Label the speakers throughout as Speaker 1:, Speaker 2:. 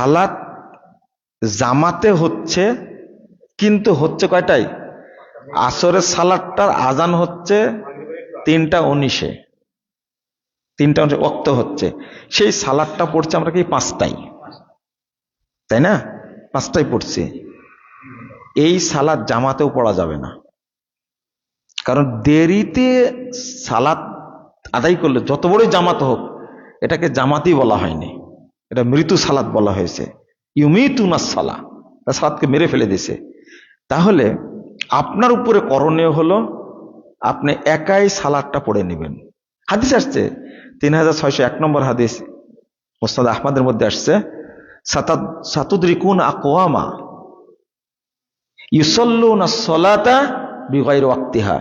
Speaker 1: সালাত জামাতে হচ্ছে, কিন্তু হচ্ছে কয়টাই? আসরের সালাদটার আজান হচ্ছে তিনটা উনিশে। তিনটা উনিশে অক্ত হচ্ছে। সেই সালাদটা পড়ছে আমরা কি পাঁচটাই তাই না? পাঁচটাই পড়ছি। এই সালাদ জামাতেও পড়া যাবে না। কারণ দেরিতে সালাত আদায় করলে যত বড়ই জামাত হোক, এটাকে জামাতই বলা হয়নি। এটা মৃত্যু সালাত বলা হয়েছে। ইউমিতুনা সালা তা সালাদকে মেরে ফেলে দিছে তাহলে আপনার উপরে করণীয় হলো, আপনি একাই সালাদটা পড়ে নেবেন। হাদিস আসছে, তিন হাজার ছয়শো এক নম্বর হাদিস মোস্তাদ আহমদের মধ্যে আসছে সাতুদ্রিকুন আকোয়ামা ইউসল্লুনা সলাতা বিগৈর ওয়াক্তিহা।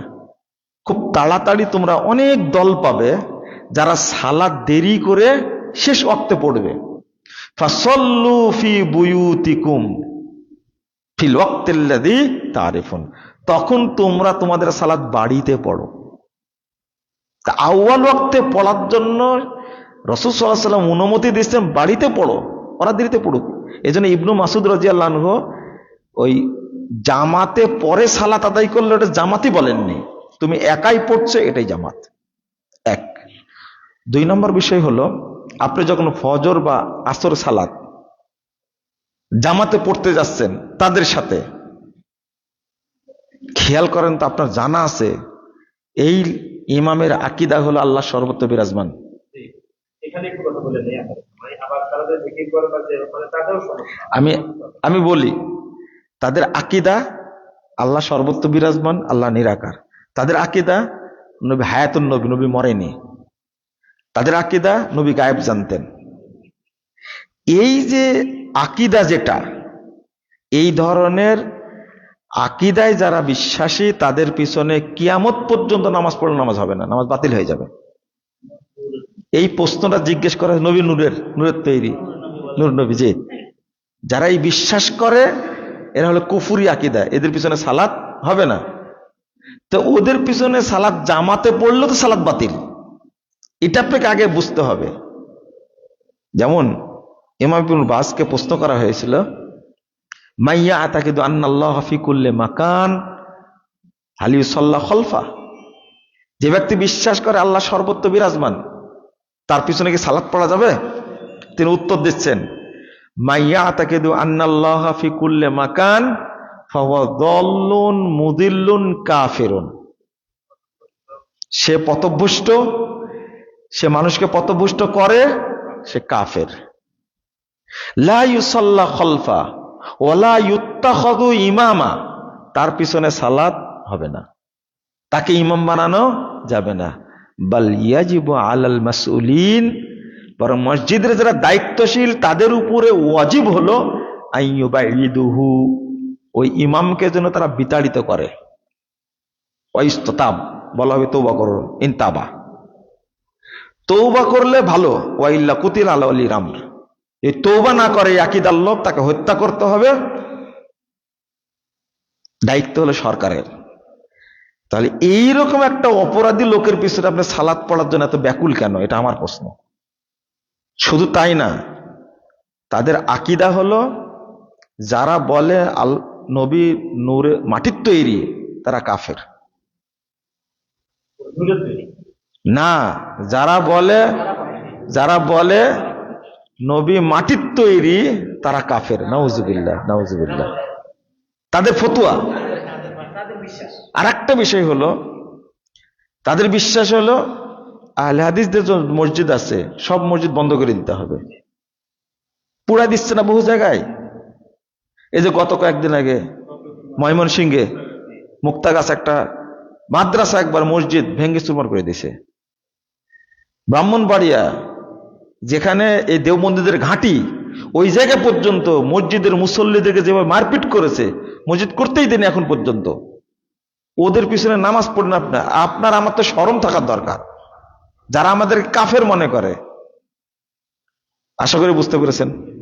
Speaker 1: খুব তাড়াতাড়ি তোমরা অনেক দল পাবে যারা সালাদ দেরি করে শেষ ওয়াক্তে পড়বে। ফাসল্লু ফি বুয়ুতিকুম। ফিল ওয়াক্তিল্লাযী তারিফুন তখন তোমরা তোমাদের সালাদ বাড়িতে পড়ো। তা আউয়াল ওয়াক্তে পড়ার জন্য রসুল সাল্লাহ সাল্লাম অনুমতি দিচ্ছেন বাড়িতে পড়ো ওরা দেরিতে পড়ুক। এই জন্য ইবনু মাসুদ রাজিয়াল্লাহ ওই জামাতে পরে সালাত আদায় করলে ওটা জামাতই বলেননি। তুমি একাই পড়ছো, এটাই জামাত। এক। দুই নম্বর বিষয় হলো আপনি যখন ফজর বা আসর সালাত জামাতে পড়তে যাচ্ছেন তাদের সাথে খেয়াল করেন তো আপনার জানা আছে এই ইমামের আকিদা হলো আল্লাহ সর্বত্র বিরাজমান।
Speaker 2: মানে মানে
Speaker 1: আমি আমি বলি তাদের আকিদা আল্লাহ সর্বত্র বিরাজমান আল্লাহ নিরাকার। তাদের আকিদা নবী হায়াতুন নবী নবী মরেনি। তাদের আকিদা নবী গায়েব জানতেন। এই যে আকিদা যেটা, এই ধরনের আকিদায় যারা বিশ্বাসী, তাদের পিছনে কিয়ামত পর্যন্ত নামাজ পড়লে নামাজ হবে না, নামাজ বাতিল হয়ে যাবে। এই প্রশ্নটা জিজ্ঞেস করা নবী নূরের নূরের তৈরি, নূর নবী, জি। যারা এই বিশ্বাস করে, এরা হলো কুফুরি আকিদা, এদের পিছনে সালাত হবে না। তো ওদের পিছনে সালাত জামাতে পড়লে তো সালাত বাতিল। এটা আপনাকে আগে বুঝতে হবে। যেমন ইমাম ইবনুল বাসকে প্রশ্ন করা হয়েছিল, মাইয়া আতাকিদু আন্নাল্লাহ হাফিকুল্লে মাকান হালিউসাল্লাহ খলফা? যে ব্যক্তি বিশ্বাস করে আল্লাহ সর্বত্র বিরাজমান, তার পিছনে কি সালাত পড়া যাবে? তিনি উত্তর দিচ্ছেন, মাইয়া আতাকিদু আন্নাল্লাহ হাফিকুল্লে মাকান মুদিল্লুন কাফিরুন। সে পথভুষ্ট সে মানুষকে পথভুষ্ট করে, সে কাফের। লা ইউসাল্লা খলফা ওলা ইউত্তাখদু ইমামা। তার পিছনে সালাত হবে না। তাকে ইমাম বানানো যাবে না। বাল ইয়াজিবু আলাল মাসউলিন। বরং মসজিদের যারা দায়িত্বশীল, তাদের উপরে ওয়াজিব হলো আইয়ুবাইদুহু ওই ইমামকে যেন তারা বিতাড়িত করে। ওয়াইস্ততাব, বলা হবে তৌবা করো ইনতাবা। তৌবা করলে ভালো, ওয়াইল্লা কুতিল আলা আলী রাম এই তৌবা না করে আকিদার লোক তাকে হত্যা করতে হবে। দায়িত্ব হলো সরকারের। তাহলে এইরকম একটা অপরাধী লোকের পিছনে আপনি সালাদ পড়ার জন্য এত ব্যাকুল কেন? এটা আমার প্রশ্ন। শুধু তাই না, তাদের আকিদা হলো, যারা বলে আল নবী নূরে মাটির তৈরি, তারা কাফের। না, যারা বলে যারা বলে নবী মাটির তৈরি, তারা কাফের। নাউজুবিল্লাহ নাউজুবিল্লাহ। তাদের ফতুয়া। আর একটা বিষয় হলো, তাদের বিশ্বাস হলো, আহলে হাদিসদের মসজিদ আছে, সব মসজিদ বন্ধ করে দিতে হবে। পুরা দিচ্ছে না বহু জায়গায়। এই যে গত কয়েকদিন আগে ময়মনসিংহে মুক্তাগাছ একটা মাদ্রাসা একবার মসজিদ ভেঙ্গে চুরমার করে দিছে ব্রাহ্মণবাড়িয়া, যেখানে এই দেব মন্দিরের ঘাঁটি, ওই জায়গা পর্যন্ত মসজিদের মুসল্লিদেরকে যেভাবে মারপিট করেছে, মসজিদ করতেই দেনি এখন পর্যন্ত। ওদের পিছনে নামাজ পড়েন আপনার। আপনার আমার তো স্মরণ থাকার দরকার। যারা আমাদের কাফের মনে করে। আশা করি বুঝতে পেরেছেন।